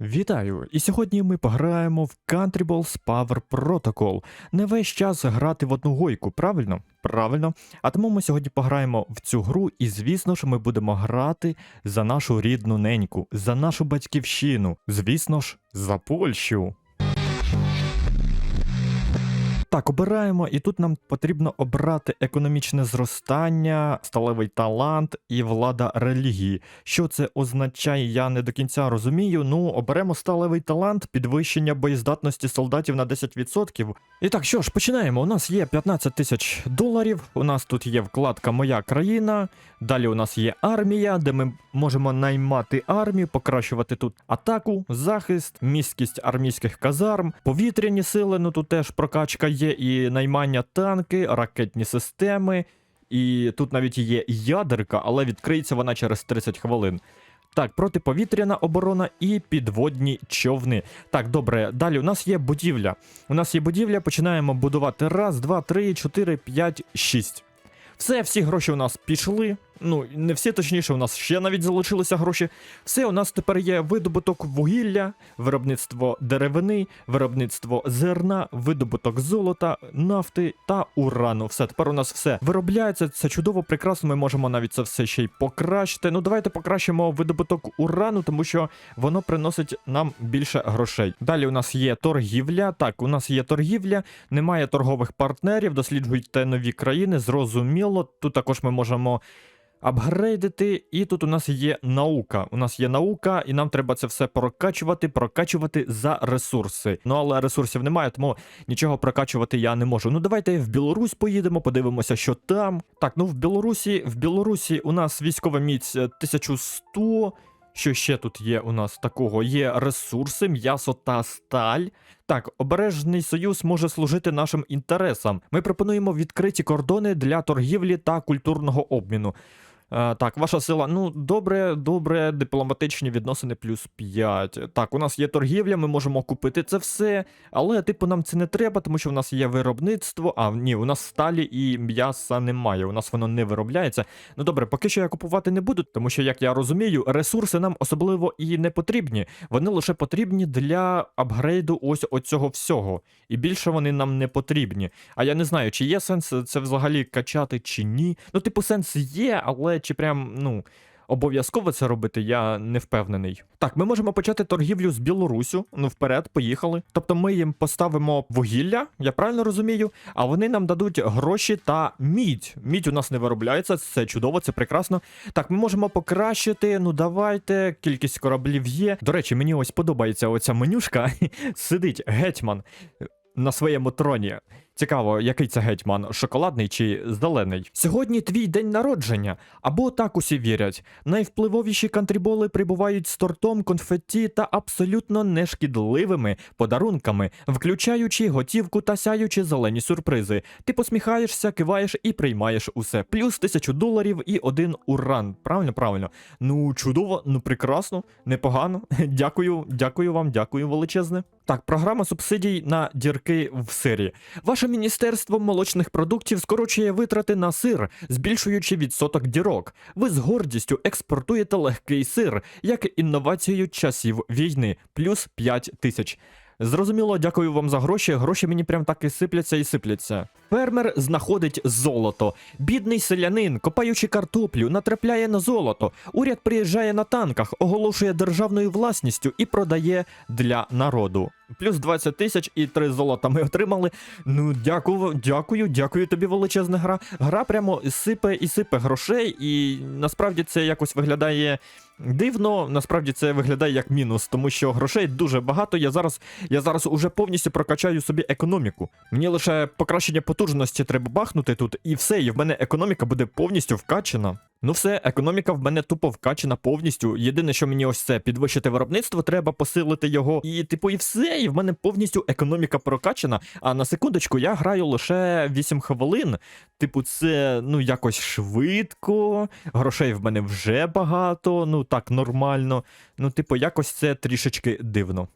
Вітаю! І сьогодні ми пограємо в Country Balls Power Protocol. Не весь час грати в одну гойку, правильно? Правильно. А тому ми сьогодні пограємо в цю гру, і звісно ж, ми будемо грати за нашу рідну неньку, за нашу батьківщину, звісно ж, за Польщу. Так, обираємо, і тут нам потрібно обрати економічне зростання, сталевий талант і влада релігії. Що це означає, я не до кінця розумію. Ну, оберемо сталевий талант, підвищення боєздатності солдатів на 10%. І так, що ж, починаємо. У нас є 15 тисяч доларів. У нас тут є вкладка Моя країна. Далі у нас є армія, де ми можемо наймати армію, покращувати тут атаку, захист, місткість армійських казарм, повітряні сили. Ну тут теж прокачка є, і наймання танки, ракетні системи. І тут навіть є ядерка, але відкриється вона через 30 хвилин. Так, протиповітряна оборона і підводні човни. Так, добре, далі у нас є будівля. У нас є будівля, починаємо будувати. Раз, два, три, чотири, п'ять, шість. Все, всі гроші у нас пішли. Ну, не всі, точніше, у нас ще навіть залишилися гроші. Все, у нас тепер є видобуток вугілля, виробництво деревини, виробництво зерна, видобуток золота, нафти та урану. Все, тепер у нас все виробляється. Це чудово, прекрасно. Ми можемо навіть це все ще й покращити. Ну, давайте покращимо видобуток урану, тому що воно приносить нам більше грошей. Далі у нас є торгівля. Так, у нас є торгівля, немає торгових партнерів, досліджуйте нові країни. Зрозуміло. Тут також ми можемо. Апгрейдити, і тут у нас є наука. У нас є наука, і нам треба це все прокачувати, прокачувати за ресурси. Ну але ресурсів немає, тому нічого прокачувати я не можу. Ну давайте в Білорусь поїдемо, подивимося, що там. Так, ну в Білорусі, в Білорусі у нас військова міць е, 1100. Що ще тут є у нас такого? Є ресурси, м'ясо та сталь. Так, обережний союз може служити нашим інтересам. Ми пропонуємо відкриті кордони для торгівлі та культурного обміну. Е, так, ваша сила. Ну, добре, добре, дипломатичні відносини плюс 5. Так, у нас є торгівля, ми можемо купити це все. Але, типу, нам це не треба, тому що в нас є виробництво. А, ні, у нас сталі і м'яса немає. У нас воно не виробляється. Ну добре, поки що я купувати не буду, тому що, як я розумію, ресурси нам особливо і не потрібні. Вони лише потрібні для апгрейду ось оцього всього. І більше вони нам не потрібні. А я не знаю, чи є сенс це взагалі качати, чи ні. Ну, типу, сенс є, але чи прям, ну. Обов'язково це робити, я не впевнений. Так, ми можемо почати торгівлю з Білорусю. Ну, вперед, поїхали. Тобто ми їм поставимо вугілля, я правильно розумію, а вони нам дадуть гроші та мідь. Мідь у нас не виробляється, це чудово, це прекрасно. Так, ми можемо покращити. Ну давайте, кількість кораблів є. До речі, мені ось подобається оця менюшка. Сидить гетьман на своєму троні. Цікаво, який це гетьман, шоколадний чи зелений? Сьогодні твій день народження, або так усі вірять. Найвпливовіші кантріболи прибувають з тортом, конфетті та абсолютно нешкідливими подарунками, включаючи готівку та сяючи зелені сюрпризи. Ти посміхаєшся, киваєш і приймаєш усе. Плюс тисячу доларів і один уран. Правильно, правильно. Ну, чудово, ну прекрасно, непогано. Дякую, дякую вам, дякую величезне. Так, програма субсидій на дірки в сирі. Ваше міністерство молочних продуктів скорочує витрати на сир, збільшуючи відсоток дірок. Ви з гордістю експортуєте легкий сир, як інновацію часів війни, плюс 5 тисяч. Зрозуміло, дякую вам за гроші. Гроші мені прям так і сипляться і сипляться. Фермер знаходить золото. Бідний селянин, копаючи картоплю, натрапляє на золото. Уряд приїжджає на танках, оголошує державною власністю і продає для народу. Плюс 20 тисяч і 3 золота ми отримали. Ну, дякую, дякую, дякую тобі, величезна гра. Гра прямо сипе і сипе грошей, і насправді це якось виглядає. Дивно, насправді це виглядає як мінус, тому що грошей дуже багато. Я зараз я зараз уже повністю прокачаю собі економіку. Мені лише покращення потужності треба бахнути тут, і все, і в мене економіка буде повністю вкачена. Ну все, економіка в мене тупо вкачена повністю. Єдине, що мені ось це підвищити виробництво, треба посилити його. І, типу, і все, і в мене повністю економіка прокачана. А на секундочку, я граю лише 8 хвилин. Типу, це ну якось швидко. Грошей в мене вже багато. Ну так, нормально. Ну, типу, якось це трішечки дивно.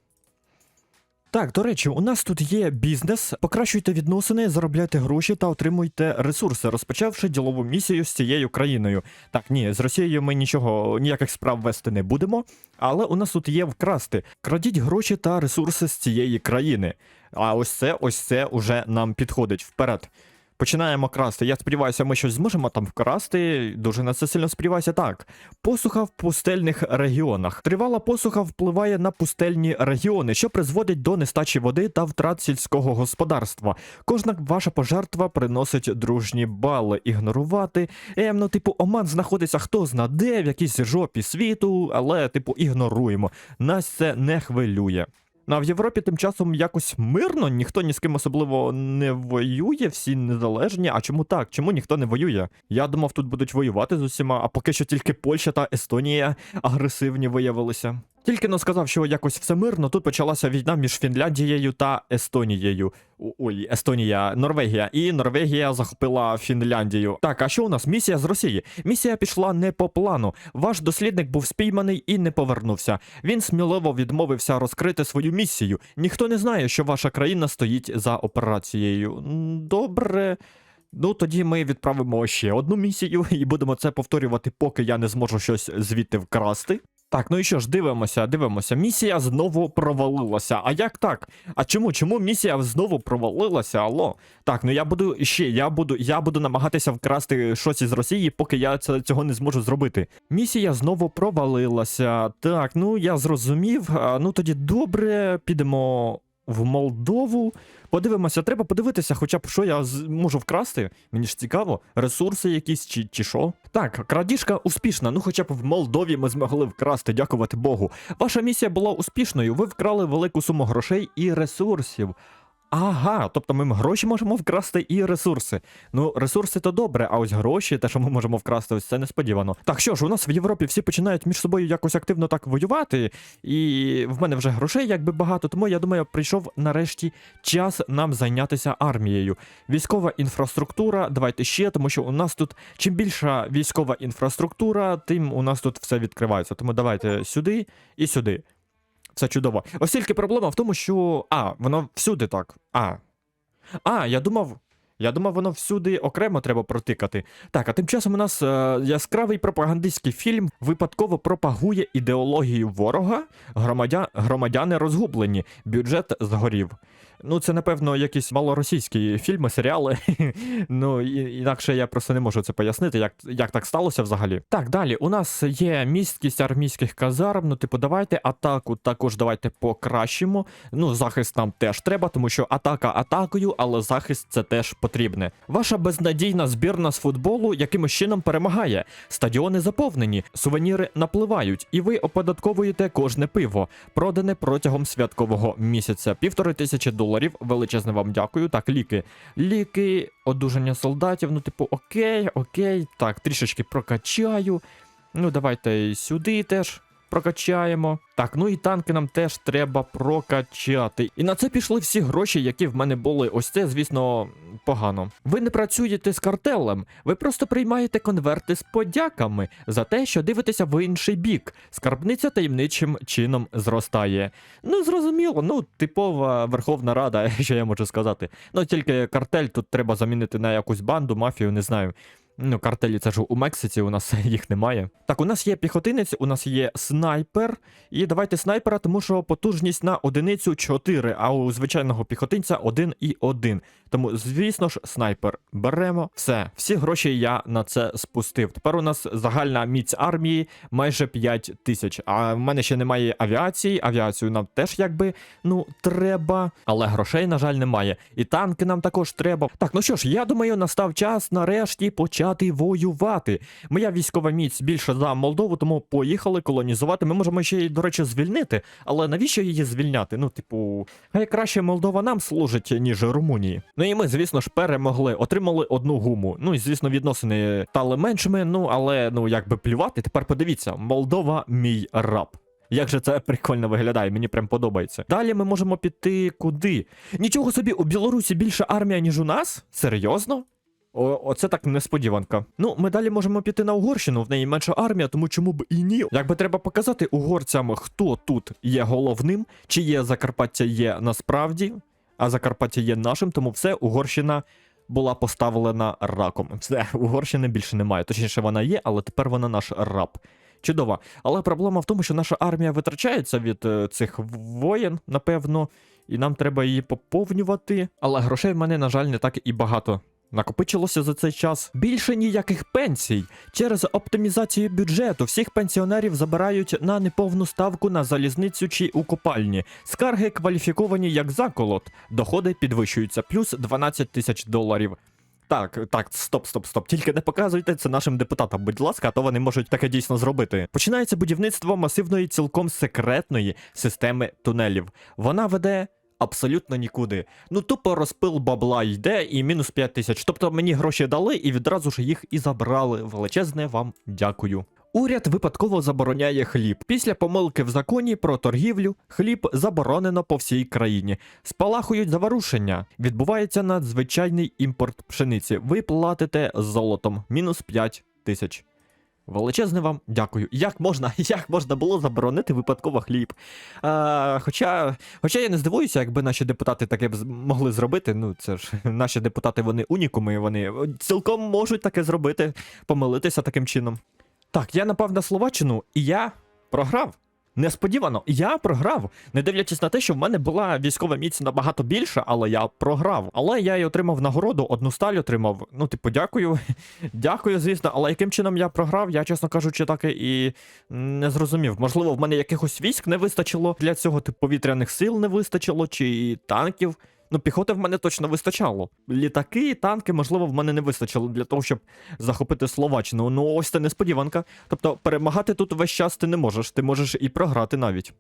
Так, до речі, у нас тут є бізнес. Покращуйте відносини, заробляйте гроші та отримуйте ресурси, розпочавши ділову місію з цією країною. Так, ні, з Росією ми нічого, ніяких справ вести не будемо. Але у нас тут є вкрасти. Крадіть гроші та ресурси з цієї країни. А ось це, ось це уже нам підходить вперед. Починаємо красти. Я сподіваюся, ми щось зможемо там вкрасти. Дуже на це сильно сподіваюся. Так. Посуха в пустельних регіонах. Тривала посуха впливає на пустельні регіони, що призводить до нестачі води та втрат сільського господарства. Кожна ваша пожертва приносить дружні бали. Ігнорувати. Ем, ну, типу, Оман знаходиться хто зна де, в якійсь жопі світу, але, типу, ігноруємо. Нас це не хвилює. Ну, а в Європі тим часом якось мирно, ніхто ні з ким особливо не воює, всі незалежні. А чому так? Чому ніхто не воює? Я думав, тут будуть воювати з усіма, а поки що тільки Польща та Естонія агресивні виявилися. Тільки но сказав, що якось все мирно, тут почалася війна між Фінляндією та Естонією. Ой, Естонія, Норвегія. І Норвегія захопила Фінляндію. Так, а що у нас? Місія з Росії. Місія пішла не по плану. Ваш дослідник був спійманий і не повернувся. Він сміливо відмовився розкрити свою місію. Ніхто не знає, що ваша країна стоїть за операцією. Добре. Ну, тоді ми відправимо ще одну місію і будемо це повторювати, поки я не зможу щось звідти вкрасти. Так, ну і що ж, дивимося, дивимося. Місія знову провалилася. А як так? А чому? Чому місія знову провалилася? Алло? Так, ну я буду ще, я буду, я буду намагатися вкрасти щось із Росії, поки я цього не зможу зробити. Місія знову провалилася. Так, ну я зрозумів. Ну тоді добре, підемо в Молдову. Подивимося, треба подивитися, хоча б що я можу вкрасти. Мені ж цікаво, ресурси якісь чи, чи що. Так, крадіжка успішна. Ну, хоча б в Молдові ми змогли вкрасти, дякувати Богу. Ваша місія була успішною. Ви вкрали велику суму грошей і ресурсів. Ага, тобто ми гроші можемо вкрасти і ресурси. Ну, ресурси то добре, а ось гроші, те, що ми можемо вкрасти, ось це несподівано. Так що ж, у нас в Європі всі починають між собою якось активно так воювати, і в мене вже грошей якби багато, тому я думаю, прийшов нарешті час нам зайнятися армією. Військова інфраструктура, давайте ще, тому що у нас тут чим більша військова інфраструктура, тим у нас тут все відкривається. Тому давайте сюди і сюди. Це чудово. Ось тільки проблема в тому, що. А, воно всюди так. А. А, я думав. Я думав, воно всюди окремо треба протикати. Так, а тим часом у нас е, яскравий пропагандистський фільм випадково пропагує ідеологію ворога. Громадя... Громадяни розгублені, бюджет згорів. Ну, це, напевно, якісь малоросійські фільми, серіали. ну, інакше я просто не можу це пояснити, як, як так сталося взагалі. Так, далі, у нас є місткість армійських казарм. Ну, типу, давайте атаку також давайте покращимо. Ну, захист нам теж треба, тому що атака атакою, але захист це теж потрібне. Ваша безнадійна збірна з футболу якимось чином перемагає. Стадіони заповнені, сувеніри напливають, і ви оподатковуєте кожне пиво, продане протягом святкового місяця. Півтори тисячі доларів. Величезне вам дякую. Так, ліки. Ліки, одужання солдатів. Ну, типу, окей, окей. Так, трішечки прокачаю. Ну, давайте сюди теж прокачаємо. Так, ну і танки нам теж треба прокачати. І на це пішли всі гроші, які в мене були. Ось це, звісно, погано. Ви не працюєте з картелем, ви просто приймаєте конверти з подяками за те, що дивитеся в інший бік. Скарбниця таємничим чином зростає. Ну, зрозуміло, ну, типова Верховна Рада, що я можу сказати. Ну, тільки картель тут треба замінити на якусь банду, мафію, не знаю. Ну, картелі це ж у Мексиці, у нас їх немає. Так, у нас є піхотинець, у нас є снайпер. І давайте снайпера, тому що потужність на одиницю 4, а у звичайного піхотинця 1 і 1. Тому, звісно ж, снайпер беремо. Все, всі гроші я на це спустив. Тепер у нас загальна міць армії майже 5 тисяч. А в мене ще немає авіації. Авіацію нам теж якби ну треба, але грошей, на жаль, немає. І танки нам також треба. Так, ну що ж, я думаю, настав час нарешті почати воювати. Моя військова міць більше за Молдову, тому поїхали колонізувати. Ми можемо ще й, до речі, звільнити. Але навіщо її звільняти? Ну, типу, хай краще Молдова нам служить, ніж Румунії. Ну і ми, звісно ж, перемогли, отримали одну гуму. Ну і звісно, відносини стали меншими. Ну але ну якби плювати. Тепер подивіться, Молдова мій раб. Як же це прикольно виглядає, мені прям подобається. Далі ми можемо піти куди? Нічого собі, у Білорусі більша армія, ніж у нас? Серйозно? О, оце так несподіванка. Ну, ми далі можемо піти на Угорщину, в неї менша армія, тому чому б і ні. Якби треба показати угорцям, хто тут є головним, чи є Закарпаття є насправді, а Закарпаття є нашим, тому все, Угорщина була поставлена раком. Все, Угорщини більше немає. Точніше, вона є, але тепер вона наш раб. Чудово. Але проблема в тому, що наша армія витрачається від е, цих воєн, напевно, і нам треба її поповнювати. Але грошей в мене, на жаль, не так і багато. Накопичилося за цей час більше ніяких пенсій. Через оптимізацію бюджету всіх пенсіонерів забирають на неповну ставку на залізницю чи у копальні. Скарги кваліфіковані як заколот. Доходи підвищуються плюс 12 тисяч доларів. Так, так, стоп, стоп, стоп. Тільки не показуйте це нашим депутатам, будь ласка, а то вони можуть таке дійсно зробити. Починається будівництво масивної, цілком секретної системи тунелів. Вона веде. Абсолютно нікуди. Ну тупо розпил бабла йде і мінус 5 тисяч. Тобто мені гроші дали і відразу ж їх і забрали. Величезне вам дякую. Уряд випадково забороняє хліб. Після помилки в законі про торгівлю хліб заборонено по всій країні. Спалахують заворушення. Відбувається надзвичайний імпорт пшениці. Ви платите золотом мінус 5 тисяч. Величезне вам дякую. Як можна, як можна було заборонити випадково хліб? А, хоча, хоча я не здивуюся, якби наші депутати таке б могли зробити. Ну, це ж наші депутати, вони унікуми, вони цілком можуть таке зробити, помилитися таким чином. Так, я напав на Словаччину, і я програв. Несподівано, я програв, не дивлячись на те, що в мене була військова міць набагато більша, але я програв. Але я й отримав нагороду, одну сталь отримав. Ну, типу, дякую. Дякую, звісно. Але яким чином я програв, я, чесно кажучи, так і не зрозумів. Можливо, в мене якихось військ не вистачило для цього, типу повітряних сил не вистачило, чи танків. Ну, піхоти в мене точно вистачало. Літаки і танки, можливо, в мене не вистачило для того, щоб захопити Словаччину. Ну, ось це несподіванка. Тобто, перемагати тут весь час ти не можеш, ти можеш і програти навіть.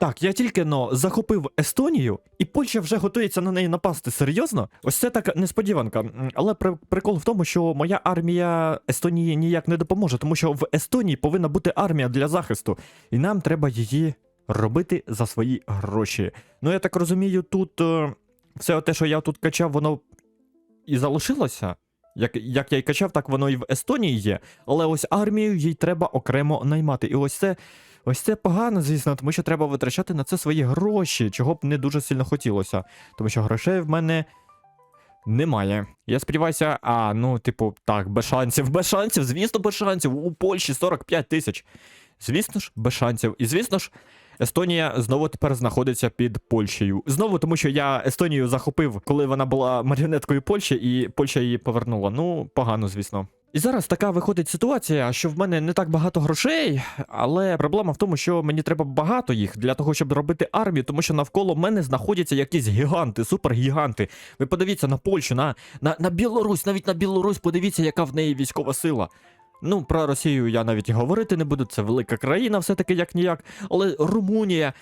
Так, я тільки но захопив Естонію, і Польща вже готується на неї напасти. Серйозно? Ось це така несподіванка. Але при- прикол в тому, що моя армія Естонії ніяк не допоможе, тому що в Естонії повинна бути армія для захисту, і нам треба її робити за свої гроші. Ну, я так розумію, тут е, все те, що я тут качав, воно і залишилося. Як, як я й качав, так воно і в Естонії є. Але ось армію їй треба окремо наймати. І ось це. Ось це погано, звісно, тому що треба витрачати на це свої гроші, чого б не дуже сильно хотілося. Тому що грошей в мене немає. Я сподіваюся, а, ну, типу, так, без шансів, без шансів, звісно, без шансів. У Польщі 45 тисяч. Звісно ж, без шансів. І звісно ж, Естонія знову тепер знаходиться під Польщею. Знову тому, що я Естонію захопив, коли вона була маріонеткою Польщі, і Польща її повернула. Ну, погано, звісно. І зараз така виходить ситуація, що в мене не так багато грошей, але проблема в тому, що мені треба багато їх для того, щоб робити армію, тому що навколо мене знаходяться якісь гіганти, супергіганти. Ви подивіться на Польщу, на, на, на Білорусь, навіть на Білорусь, подивіться, яка в неї військова сила. Ну, про Росію я навіть і говорити не буду, це велика країна, все-таки як ніяк. Але Румунія,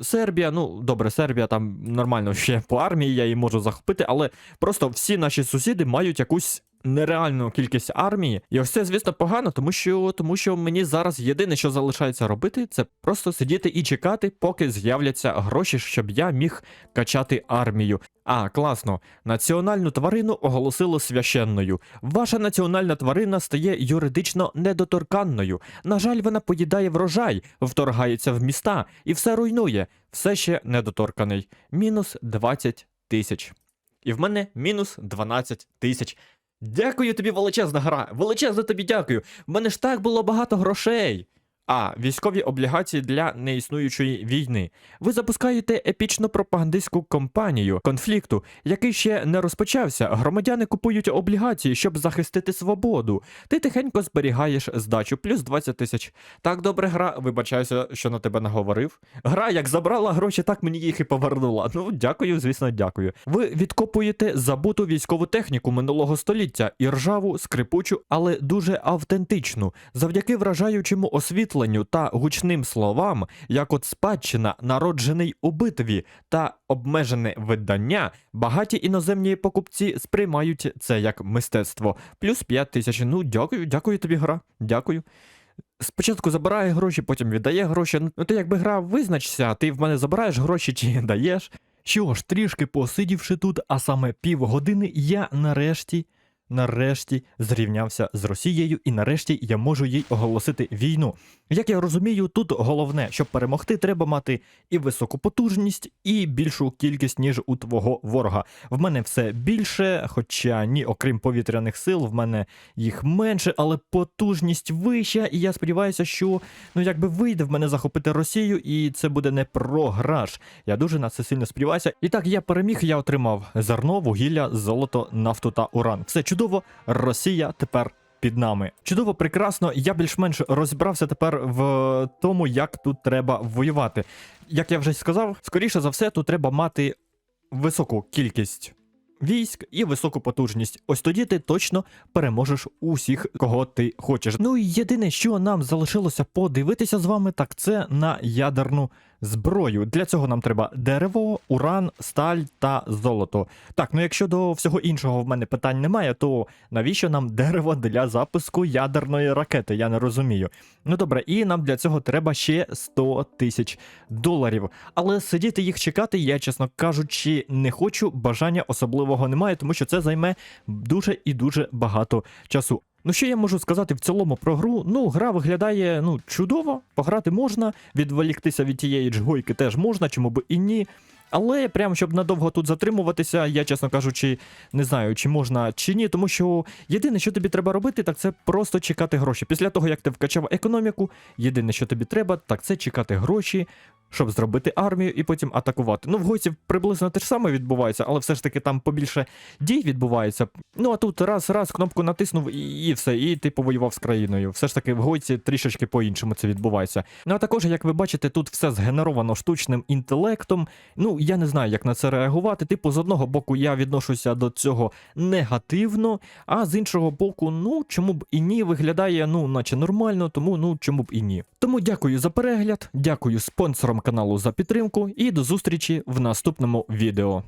Сербія, ну добре, Сербія там нормально ще по армії, я її можу захопити, але просто всі наші сусіди мають якусь нереальну кількість армії. І ось це, звісно, погано, тому що, тому що мені зараз єдине, що залишається робити, це просто сидіти і чекати, поки з'являться гроші, щоб я міг качати армію. А, класно. Національну тварину оголосило священною. Ваша національна тварина стає юридично недоторканною. На жаль, вона поїдає врожай, вторгається в міста і все руйнує. Все ще недоторканий. Мінус 20 тисяч. І в мене мінус 12 тисяч. Дякую тобі, величезна гра. Величезно тобі дякую. В мене ж так було багато грошей. А. Військові облігації для неіснуючої війни. Ви запускаєте епічну пропагандистську кампанію конфлікту, який ще не розпочався. Громадяни купують облігації, щоб захистити свободу. Ти тихенько зберігаєш здачу, плюс 20 тисяч. Так, добре, гра, вибачаюся, що на тебе наговорив. Гра як забрала гроші, так мені їх і повернула. Ну, дякую, звісно, дякую. Ви відкопуєте забуту військову техніку минулого століття і ржаву, скрипучу, але дуже автентичну, завдяки вражаючому освітленню та гучним словам, як от спадщина, народжений у битві та обмежене видання, багаті іноземні покупці сприймають це як мистецтво. Плюс 5 тисяч. Ну, дякую, дякую тобі, гра. Дякую. Спочатку забирає гроші, потім віддає гроші. Ну ти якби грав, визначся, ти в мене забираєш гроші чи даєш. Що ж, трішки посидівши тут, а саме півгодини, я нарешті нарешті зрівнявся з Росією, і нарешті я можу їй оголосити війну. Як я розумію, тут головне, щоб перемогти, треба мати і високу потужність, і більшу кількість, ніж у твого ворога. В мене все більше, хоча ні, окрім повітряних сил, в мене їх менше, але потужність вища, і я сподіваюся, що ну якби вийде в мене захопити Росію, і це буде не програш. Я дуже на це сильно сподіваюся. І так, я переміг, я отримав зерно, вугілля, золото, нафту та уран. Все чудово, Росія тепер. Під нами чудово, прекрасно. Я більш-менш розібрався тепер в тому, як тут треба воювати. Як я вже сказав, скоріше за все, тут треба мати високу кількість військ і високу потужність. Ось тоді ти точно переможеш усіх, кого ти хочеш. Ну і єдине, що нам залишилося подивитися з вами, так це на ядерну зброю. Для цього нам треба дерево, уран, сталь та золото. Так, ну якщо до всього іншого в мене питань немає, то навіщо нам дерево для запуску ядерної ракети? Я не розумію. Ну добре, і нам для цього треба ще 100 тисяч доларів. Але сидіти їх чекати, я, чесно кажучи, не хочу. Бажання особливого немає, тому що це займе дуже і дуже багато часу. Ну, що я можу сказати в цілому про гру? Ну, гра виглядає ну, чудово, пограти можна, відволіктися від тієї джгойки теж можна, чому б і ні. Але прям щоб надовго тут затримуватися, я, чесно кажучи, не знаю, чи можна чи ні, тому що єдине, що тобі треба робити, так це просто чекати гроші. Після того, як ти вкачав економіку, єдине, що тобі треба, так це чекати гроші, щоб зробити армію і потім атакувати. Ну, в Гойці приблизно те ж саме відбувається, але все ж таки там побільше дій відбувається. Ну а тут раз, раз, кнопку натиснув і, і все, і ти повоював з країною. Все ж таки в Гойці трішечки по-іншому це відбувається. Ну а також, як ви бачите, тут все згенеровано штучним інтелектом. Ну, я не знаю, як на це реагувати. Типу, з одного боку, я відношуся до цього негативно, а з іншого боку, ну чому б і ні, виглядає, ну, наче нормально, тому ну чому б і ні. Тому дякую за перегляд, дякую спонсорам каналу за підтримку і до зустрічі в наступному відео.